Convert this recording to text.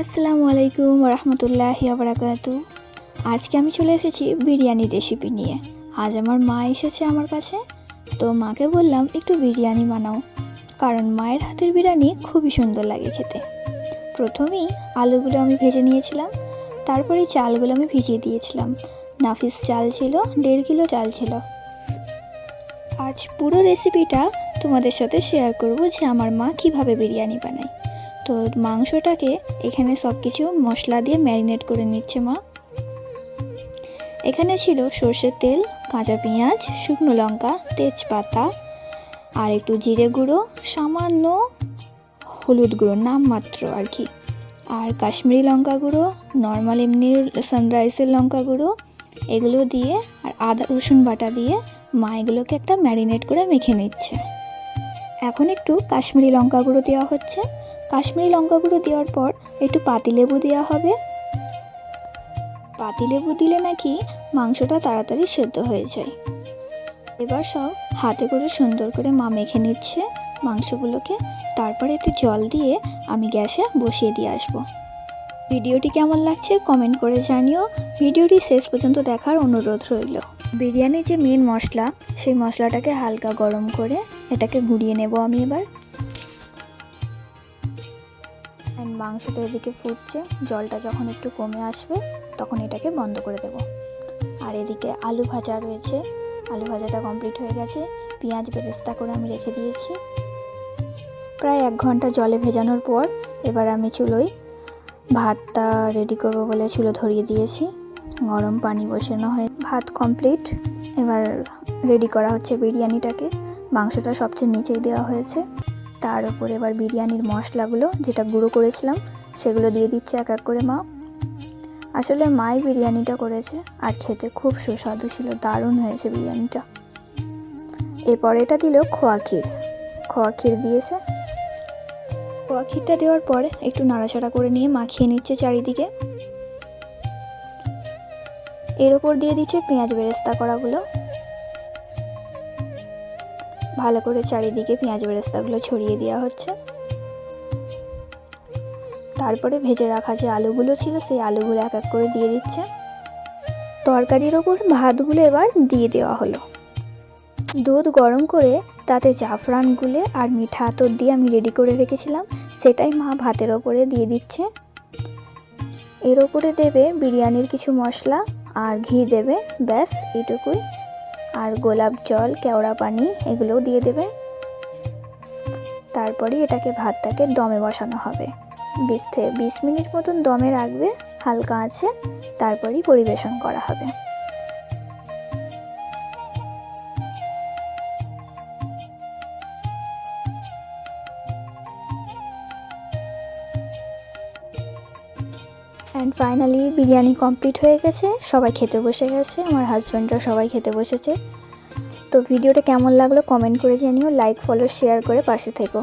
আসসালামু আলাইকুম রহমতুল্লাহ আবরাকাতু আজকে আমি চলে এসেছি বিরিয়ানি রেসিপি নিয়ে। আজ আমার মা এসেছে আমার কাছে, তো মাকে বললাম একটু বিরিয়ানি বানাও, কারণ মায়ের হাতের বিরিয়ানি খুবই সুন্দর লাগে খেতে। প্রথমেই আলুগুলো আমি ভেজে নিয়েছিলাম, তারপরে চালগুলো আমি ভিজিয়ে দিয়েছিলাম। নাফিস চাল ছিল, দেড় কিলো চাল ছিল। আজ পুরো রেসিপিটা তোমাদের সাথে শেয়ার করব যে আমার মা কীভাবে বিরিয়ানি বানায়। তো মাংসটাকে এখানে সব কিছু মশলা দিয়ে ম্যারিনেট করে নিচ্ছে মা। এখানে ছিল সর্ষের তেল, কাঁচা পেঁয়াজ, শুকনো লঙ্কা, তেজপাতা আর একটু জিরে গুঁড়ো, সামান্য হলুদ গুঁড়ো, নামমাত্র আর কি। আর কাশ্মীরি লঙ্কা গুঁড়ো নর্মাল এমনি সানরাইসের লঙ্কা গুঁড়ো, এগুলো দিয়ে আর আদা, রসুন বাটা দিয়ে মা এগুলোকে একটা ম্যারিনেট করে মেখে নিচ্ছে। এখন একটু কাশ্মীরি লঙ্কা গুঁড়ো দেওয়া হচ্ছে। কাশ্মীরি লঙ্কা গুঁড়ো দেওয়ার পর একটু পাতিলেবু দেওয়া হবে। পাতিলেবু দিলে নাকি মাংসটা তাড়াতাড়ি সেদ্ধ হয়ে যায়। এবার সব হাতে করে সুন্দর করে মা মেখে নিচ্ছে মাংসগুলোকে। তারপরে একটু জল দিয়ে আমি গ্যাসে বসিয়ে দিয়ে আসব। ভিডিওটি কেমন লাগছে কমেন্ট করে জানিও। ভিডিওটি শেষ পর্যন্ত দেখার অনুরোধ রইল। বিরিয়ানির যে মেন মশলা, সেই মশলাটাকে হালকা গরম করে এটাকে ঘুরিয়ে নেব আমি এবার। মাংসটা এদিকে ফুটছে, জলটা যখন একটু কমে আসবে, তখন এটাকে বন্ধ করে দেব। আর এদিকে আলু ভাজা রয়েছে, আলু ভাজাটা কমপ্লিট হয়ে গেছে, পেঁয়াজ বেরেস্তা করে আমি রেখে দিয়েছি। প্রায় এক ঘণ্টা জলে ভেজানোর পর এবার আমি চুলোই ভাতটা রেডি করব বলে চুলো ধরিয়ে দিয়েছি। গরম পানি বসানো হয়ে ভাত কমপ্লিট এবার রেডি করা হচ্ছে বিরিয়ানিটাকে। মাংসটা সবচেয়ে নিচেই দেওয়া হয়েছে। তার উপরে এবার বিরিয়ানির মশলাগুলো, যেটা গুঁড়ো করেছিলাম, সেগুলো দিয়ে দিচ্ছে এক এক করে মা। আসলে মাই বিরিয়ানিটা করেছে আর খেতে খুব সুস্বাদু ছিল, দারুণ হয়েছে বিরিয়ানিটা। এরপর এটা দিল খোয়া ক্ষীর। খোয়া ক্ষীর দিয়েছে। খোয়া ক্ষীরটা দেওয়ার পর একটু নাড়াচাড়া করে নিয়ে মাখিয়ে নিচ্ছে চারিদিকে। এর ওপর দিয়ে দিচ্ছে পেঁয়াজ বেরেস্তা করাগুলো। ভালো করে চারিদিকে পেঁয়াজ বেরেস্তাগুলো ছড়িয়ে দেওয়া হচ্ছে। তারপরে ভেজে রাখা যে আলুগুলো ছিল, সেই আলুগুলো এক এক করে দিয়ে দিচ্ছে। তরকারির ওপর ভাতগুলো এবার দিয়ে দেওয়া হলো। দুধ গরম করে তাতে জাফরান গুলে আর মিঠা আতর দিয়ে আমি রেডি করে রেখেছিলাম। সেটাই মা ভাতের ওপরে দিয়ে দিচ্ছে। এর ওপরে দেবে বিরিয়ানির কিছু মশলা আর ঘি দেবে, ব্যাস, এইটুকুই। আর গোলাপ জল, কেওড়া পানি, এগুলোও দিয়ে দেবে। তারপরে এটাকে ভাতটাকে দমে বসানো হবে। বিশ থেকে বিশ মিনিট মতন দমে রাখবে, হালকা আছে তারপরেই পরিবেশন করা হবে। অ্যান্ড ফাইনালি বিরিয়ানি কমপ্লিট হয়ে গেছে। সবাই খেতে বসে গেছে। আমার হাজব্যান্ডরা সবাই খেতে বসেছে। তো ভিডিওটা কেমন লাগল কমেন্ট করে জানিও। লাইক ফলো শেয়ার করে পাশে থেকো।